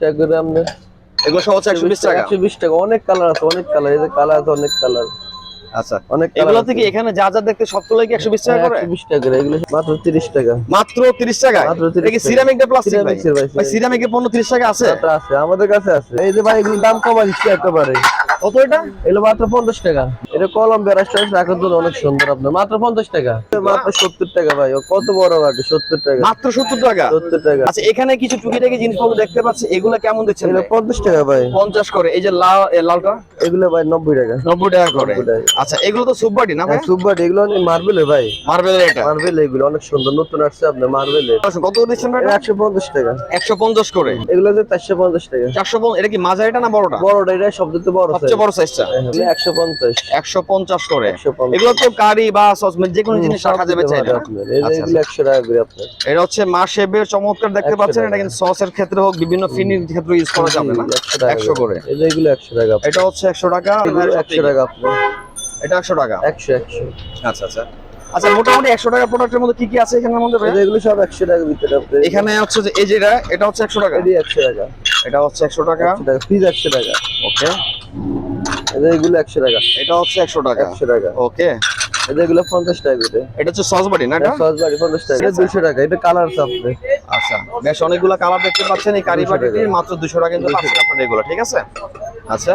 টাকা করে এগুলো টাকা একশো বিশ টাকা অনেক কালার আছে অনেক কালার এই যে কালার আছে অনেক কালার। আচ্ছা অনেক এগুলো থেকে এখানে যা যা দেখতে কি একশো বিশ টাকা করে? একশো বিশ টাকা করে এগুলো মাত্র তিরিশ টাকা। মাত্র তিরিশ টাকা? মাত্র 30 টাকা। সিরামিক না প্লাস্টিক ভাই? সিরামিকের পণ্য টাকা আছে? আছে আমাদের কাছে আছে। এই যে ভাই এগুলো দাম কমা দিচ্ছে একেবারে। কত এটা? এগুলো মাত্র পঞ্চাশ টাকা। এটা কলম বেরাসটা রাখার জন্য অনেক সুন্দর আপনার। মাত্র পঞ্চাশ টাকা। মাত্র সত্তর টাকা ভাই ও কত বড় বাটি সত্তর টাকা। মাত্র সত্তর টাকা? সত্তর টাকা। আচ্ছা এখানে কিছু টুকিটাকি জিনিসপত্র দেখতে পাচ্ছি এগুলো কেমন দিচ্ছেন এগুলো পঞ্চাশ টাকা ভাই। পঞ্চাশ করে এই যে লাল লালটা? এগুলো ভাই নব্বই টাকা। নব্বই টাকা করে। আচ্ছা এগুলো তো সুপারটি না ভাই? হ্যাঁ সুপার এগুলো অনেক মার্বেলের ভাই। মার্বেল এটা? মার্বেল এগুলো অনেক সুন্দর নতুন আসছে আপনার মার্বেলের কত দিচ্ছেন ভাই একশো পঞ্চাশ টাকা। একশো পঞ্চাশ করে। এগুলো যে চারশো পঞ্চাশ টাকা। চারশো এটা কি মাঝারিটা না বড়টা? বড়টা এটা সবচেয়ে বড় সবচেয়ে বড় সাইজটা একশো পঞ্চাশ। একশো পঞ্চাশ করে? একশো পঞ্চাশ। এগুলো তো কারি বা সস মানে যে কোনো জিনিস রাখা যাবে আচ্ছা, এগুলো একশো টাকা করে আপনার। এটা হচ্ছে মা শেবের চমৎকার দেখতে পাচ্ছেন। এটা কিন্তু সসের ক্ষেত্রে হোক বিভিন্ন ফিনির ক্ষেত্রে ইউজ করা যাবে না। একশো টাকা একশো করে। এই যে এগুলো একশো টাকা এটা হচ্ছে একশো টাকা। এগুলো একশো টাকা আপনার। এটা একশো টাকা। একশো একশো। আচ্ছা আচ্ছা। আচ্ছা মোটামুটি একশো টাকা প্রোডাক্টের মধ্যে কি কি আছে? এই এগুলো সব একশো টাকার ভিতরে এখানে হচ্ছে যে এই যেটা এটা হচ্ছে একশো টাকা। এটি একশো টাকা। এটা হচ্ছে একশো টাকা। ফিজ একশো টাকা। ওকে এগুলো একশো টাকা। এটা হচ্ছে একশো টাকা। একশো টাকা। ওকে। এগুলো পঞ্চাশ টাকা এটা হচ্ছে সস বাটি না এটা? সস বাড়ি পঞ্চাশ টাকা। দুশো টাকা। এটা কালার আপনার আচ্ছা। বেশ অনেকগুলো কালার দেখতে পাচ্ছেন। এই কারি বাটিটির মাত্র দুশো টাকা কিন্তু পাচ্ছেন আপনারা এগুলো ঠিক আছে? আচ্ছা।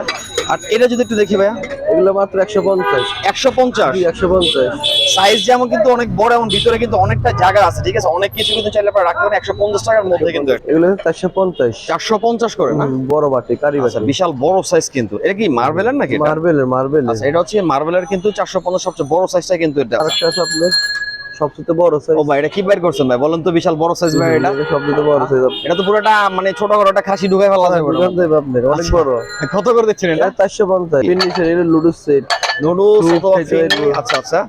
আর এটা যদি একটু দেখি ভাইয়া। এগুলো মাত্র একশো পঞ্চাশ। একশো পঞ্চাশ। একশো পঞ্চাশ। সাইজ যেমন কিন্তু অনেক বড় এবং ভিতরে কিন্তু অনেকটা জায়গা আছে ঠিক আছে? অনেক কিছু কিন্তু চাইলে আপনারা রাখতে পারেন। একশো পঞ্চাশ টাকার মধ্যে কিন্তু এগুলো চারশো পঞ্চাশ। চারশো পঞ্চাশ করে না? বড় বাটি কারি আচ্ছা বাটি বিশাল বড় সাইজ কিন্তু। এটা কি মার্বেলের নাকি এটা? মার্বেলের মার্বেলের। আচ্ছা এটা হচ্ছে মার্বেলের কিন্তু চারশো পঞ্চাশ সবচেয়ে বড় সাইজটা কিন্তু এটা। আরেকটা আছে আপনার সবচেয়ে বড় সাইজ ও ভাই এটা কি বের করছেন ভাই? বলেন তো বিশাল বড় সাইজ ভাই এটা। সবচেয়ে বড় সাইজ এটা তো পুরোটা মানে ছোট করে একটা খাসি ঢুকাই ফেলা যাবে। আপনার অনেক আচ্ছা। বড়। কত করে দিচ্ছেন এটা? চারশো পঞ্চাশ। ফিনিশার এটা লুডুস সেট পারব। আচ্ছা আচ্ছা।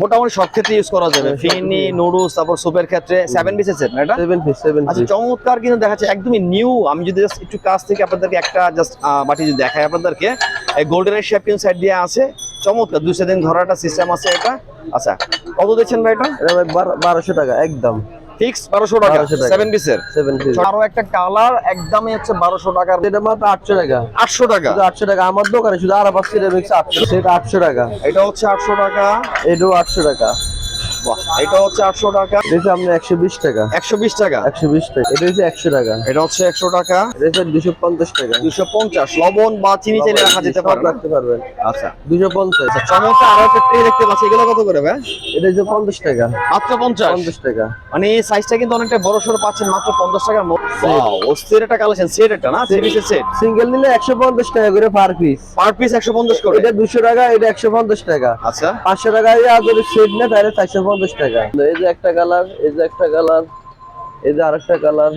মোটামুটি সব ক্ষেত্রে ইউজ করা যাবে। হ্যাঁ, ফিনি নুডলস তারপর সুপের ক্ষেত্রে সেভেন পিসের সেট না এটা? 7 পিস সেভেন আচ্ছা চমৎকার কিন্তু দেখা যাচ্ছে একদমই নিউ আমি যদি জাস্ট একটু কাছ থেকে আপনাদেরকে একটা জাস্ট বাটি যদি দেখাই আপনাদেরকে এই গোল্ডেনের শেপ কিন্তু সাইড দিয়ে আছে। চমৎকার দুই দিন ধরার একটা সিস্টেম আছে এটা। আচ্ছা কত দিচ্ছেন ভাই এটা? এটা ভাই বারো- বারোশো টাকা একদম। ফিক্স বারোশো টাকা। 1200 টাকা। সেভেন পিসের সেভেন পিস আরও একটা কালার একদমই হচ্ছে বারোশো টাকার। এটা মাত্র আটশো টাকা। আটশো টাকা। শুধু আটশো টাকা। আমার দোকানে শুধু আর পাঁচ সিরামিক্স আটশো। সেটা আটশো টাকা। এটা হচ্ছে আটশো টাকা। এটাও আটশো টাকা। বাহ, এটা হচ্ছে আটশো টাকা। এটা একশো বিশ টাকা। একশো বিশ টাকা? একশো বিশ টাকা। এটা হচ্ছে একশো টাকা। এটা হচ্ছে একশো টাকা। এটা পঞ্চাশ টাকা। দুশো পঞ্চাশ। লবণ বা চিনি চাইলে রাখা যেতে রাখতে পারবেন। আচ্ছা। চমৎকার। আরও একটা ট্রে দেখতে পাচ্ছি। এগুলো কত করে ভাই? এটা হচ্ছে পঞ্চাশ টাকা। মাত্র পঞ্চাশ? পঞ্চাশ টাকা। মানে এই সাইজটা কিন্তু অনেকটা বড় সড়ো পাচ্ছেন মাত্র পঞ্চাশ টাকার মধ্যে। অস্থির একটা কালেকশন সেট একটা না? পিসের সেট সিঙ্গেল নিলে একশো পঞ্চাশ টাকা করে পার পিস পার পিস একশো পঞ্চাশ করে? এটা দুশো টাকা এটা একশো পঞ্চাশ টাকা। আচ্ছা। পাঁচশো টাকা আর যদি সেট নেয় তাহলে চারশো পঞ্চাশ টাকা। এই যে একটা কালার এই যে একটা কালার এই যে আরেকটা কালার।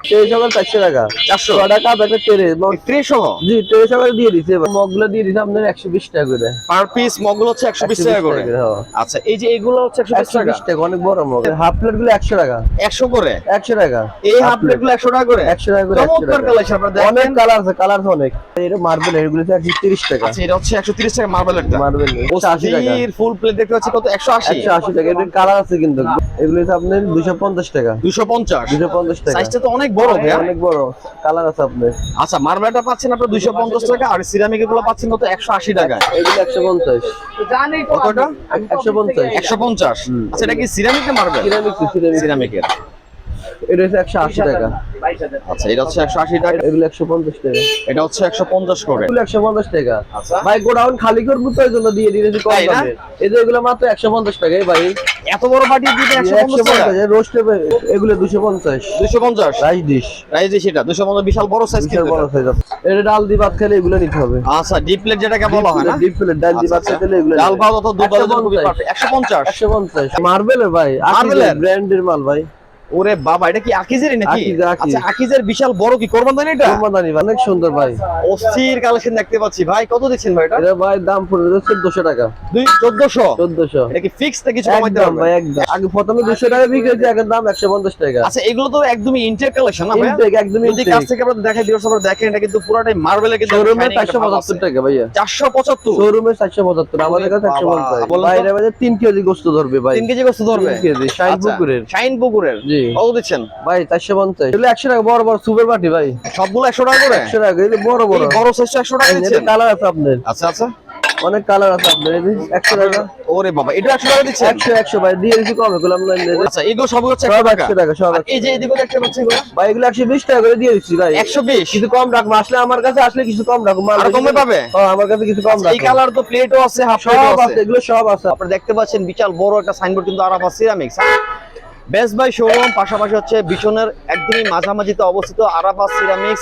তেইশ সকাল চারশো টাকা। চারশো? টাকা একটা তেরে ট্রে সহ জি তেইশ সকাল দিয়ে দিচ্ছে মগগুলো দিয়ে দিচ্ছে আপনার একশো বিশ টাকা করে। পার পিস মগগুলো হচ্ছে একশো বিশ টাকা করে। আচ্ছা এই যে এগুলো হচ্ছে একশো বিশ টাকা? টাকা অনেক বড় মগ। হাফ প্লেটগুলো একশো টাকা। একশো করে? একশো টাকা। এই হাফ প্লেট। গুলো একশো টাকা করে? একশো টাকা করে চমৎকার টাকা। কালেকশন অনেক কালার আছে কালার অনেক। এটা মার্বেল এগুলো একশো তিরিশ টাকা। আচ্ছা এটা হচ্ছে একশো তিরিশ টাকা মার্বেল একটা। মার্বেল আশি টাকা। ফুল প্লেট দেখতে পাচ্ছি কত? একশো আশি। একশো আশি টাকা। কালার আছে কিন্তু। এগুলো হচ্ছে আপনার দুশো পঞ্চাশ টাকা। দুশো পঞ্চাশ। দুশো পঞ্চাশ টাকা। সাইজটা তো অনেক বড় ভাইয়া? অনেক বড়। কালার আছে আপনার। আচ্ছা মার্বেলটা পাচ্ছেন আপনার দুইশো পঞ্চাশ টাকা আর সিরামিকগুলো পাচ্ছেন কত? একশো আশি টাকা এগুলো একশো জানি কতটা? একশো পঞ্চাশ। একশো পঞ্চাশ। আচ্ছা এটা কি সিরামিক না মার্বেল? Ceramic ceramic. সিরামিকের। এটা হচ্ছে একশো আশি টাকা। আচ্ছা এটা হচ্ছে একশো আশি টাকা। এগুলো একশো পঞ্চাশ টাকা। এটা হচ্ছে একশো পঞ্চাশ করে। এগুলো একশো পঞ্চাশ টাকা। আচ্ছা। ভাই গোডাউন খালি করব তো জন্য দিয়ে দিয়েছি কম দামে। এই যে এগুলো মাত্র একশো পঞ্চাশ টাকা ভাই। এত বড় বাটি দিতে একশো একশো পঞ্চাশ টাকা? এগুলো দুশো পঞ্চাশ। দুশো পঞ্চাশ? রাইস ডিশ দিয়ে সেটা দুশো পঞ্চাশ বিশাল বড় সাইজ কিন্তু বড় সাইজ এটা ডাল দিয়ে ভাত খেলে এগুলো নিতে হবে। আচ্ছা ডিপ প্লেট যেটাকে বলা হয় না? ডিপ প্লেট ডাল দিয়ে ভাত আচ্ছা, খেলে এগুলো ডাল ভাত অত দুধ জন্য খুবই 150 perfect। একশো পঞ্চাশ? একশো পঞ্চাশ। মার্বেলের ভাই মার্বেলের? ব্র্যান্ডের মাল ভাই। ওরে বাবা এটা কি আকিজের নাকি। আচ্ছা আকিজের বিশাল বড় কি করবেন জানি এটা? কোরবানি ভাই, অনেক সুন্দর ভাই। অস্থির কালেকশন দেখতে পাচ্ছি। ভাই কত দিচ্ছেন ভাই এটা? এটা ভাই দাম পড়বে চোদ্দশো টাকা। দুই চোদ্দশো? চোদ্দশো। এটা কি ফিক্স না কিছু কমাইতে একদম ভাই একদম। আগে প্রথমে দুশো টাকা বিক্রি হয়েছে এখন দাম একশো পঞ্চাশ টাকা। আচ্ছা এগুলো তো একদমই ইন্টেক কালেকশন না ভাই Intake, একদম যদি কাছ থেকে আপনারা দেখাই দিও সবার দেখেন এটা কিন্তু পুরোটাই মার্বেলের কিন্তু শোরুমে চারশো পঁচাত্তর টাকা ভাইয়া। চারশো পঁচাত্তর? শোরুমে চারশো পঁচাত্তর আমাদের কাছে একশো বাবা, পঞ্চাশ বলেন তো? বাইরে বাজে তিন কেজি গোস্ত ধরবে ভাই। তিন কেজি গোস্ত ধরবে? তিন কেজি শাইন আচ্ছা, পুকুরের। শাইন পুকুরের। জি। জি। কত দিচ্ছেন? ভাই চারশো পঞ্চাশ। এগুলো একশো টাকা বড় বড় সুপার বাটি ভাই। সবগুলো একশো টাকা করে? একশো টাকা এগুলো বড় বড়। বড় সাইজটা একশো টাকা দিচ্ছেন? কালার আছে আপনার আচ্ছা আচ্ছা। অনেক কালার আছে আপনার একশো টাকা। ওরে বাবা এটা একশো টাকা দিচ্ছেন? একশো একশো ভাই দিয়ে দিচ্ছি কমে গুলো আপনার এই যে আচ্ছা এগুলো সব হচ্ছে সব একশো একশো টাকা টাকা সব এই যে এদিকে দেখতে পাচ্ছি ভাই এগুলো একশো বিশ টাকা করে দিয়ে দিচ্ছি ভাই। একশো বিশ? কিছু কম রাখব আসলে আমার কাছে আসলে কিছু কম রাখব মাল আরও কমে পাবে? আমার কাছে কিছু কম এই কালার তো প্লেটও আছে হাফ সব আছে। আছে এগুলো সব আছে। আপনারা দেখতে পাচ্ছেন বিশাল বড় একটা সাইনবোর্ড কিন্তু Arafa ceramics best buy showroom পাশাপাশি হচ্ছে বিছনের একদমই মাঝামাঝিতে অবস্থিত আরাফা সিরামিক্স